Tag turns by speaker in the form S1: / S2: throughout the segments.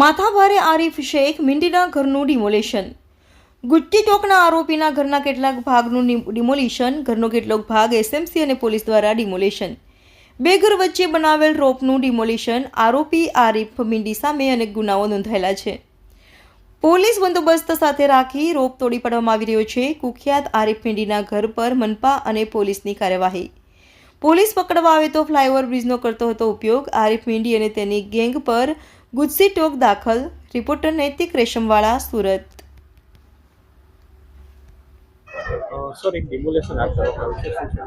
S1: માથાભારે આરીફ શેખ મિંડીના ઘરનું ડિમોલેશન. ગુટ્ટી ટોકના આરોપીના ઘરના કેટલાક ભાગનું ડિમોલિશન, ઘરનો કેટલોક ભાગ એસએમસી અને પોલીસ દ્વારા ડિમોલેશન. બે ઘર વચ્ચે બનાવેલ રોપનું ડિમોલિશન આરોપી આરીફ મિંડી સામે અનેક ગુનાઓ નોંધાયેલા છે. પોલીસ બંદોબસ્ત સાથે રાખી રોપ તોડી પાડવામાં આવી રહ્યો છે. કુખ્યાત આરીફ મિંડીના ઘર પર મનપા અને પોલીસની કાર્યવાહી. પોલીસ પકડવા આવે તો ફ્લાયઓવર બ્રિજનો કરતો હતો ઉપયોગ. આરીફ મિંડી અને તેની ગેંગ પર ગુજસી ટોક દાખલ રિપોર્ટર નૈતિક રેશમવાળા સુરત
S2: सर एक डिमोलेशन आता है उससे पूछना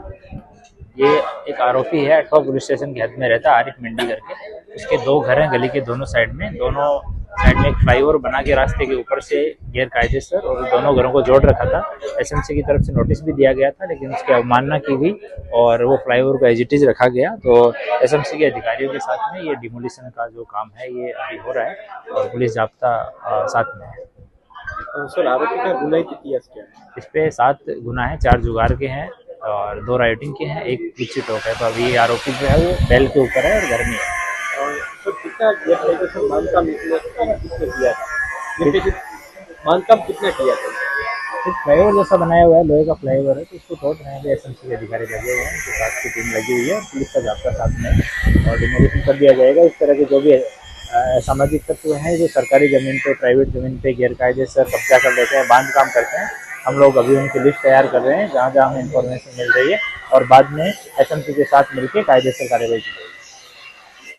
S2: ये एक आरोपी है अठवा पुलिस स्टेशन के हद में रहता है आरिफ मिंडी करके उसके दो घर हैं गली के दोनों साइड में दोनों साइड में एक फ्लाईओवर बना के रास्ते के ऊपर से गैर कायदेसर और दोनों घरों को जोड़ रखा था। एसएमसी की तरफ़ से नोटिस भी दिया गया था लेकिन उसकी अवमानना की गई और वो फ्लाईओवर को एजिटिज रखा गया। तो एसएमसी के अधिकारियों के साथ में ये डिमोलिशन का जो काम है ये अभी हो रहा है और पुलिस जाब्ता साथ में है।
S3: सर आरोपी का है
S2: इस पे सात गुना है चार जुगाड़ के हैं और दो राइटिंग के हैं एक पीछे टोक है। तो अभी आरोपी जो है वो बैल के ऊपर है और घर में है।
S3: और कितना किया था। गैरकायदेसर कितना किया था?
S2: एक फ्लाईओवर जैसा बनाया हुआ है, लोहे का फ्लाईओवर है तो उसको तोड़ रहे हैं एस के अधिकारी लगे हुए हैं उनके साथ की टीम लगी हुई है पुलिस का जाब्ता साथ में और डिमोलिशन कर दिया जाएगा। इस तरह के जो भी सामाजिक तत्व हैं, जो सरकारी ज़मीन पे प्राइवेट ज़मीन पे गैरकायदे से कब्जा कर लेते हैं, बाँध काम करते हैं, हम लोग अभी उनकी लिस्ट तैयार कर रहे हैं, जहाँ जहाँ हमें इन्फॉर्मेशन मिल रही है, और बाद में एस के साथ मिलकर कायदे से कार्रवाई की जाएगी।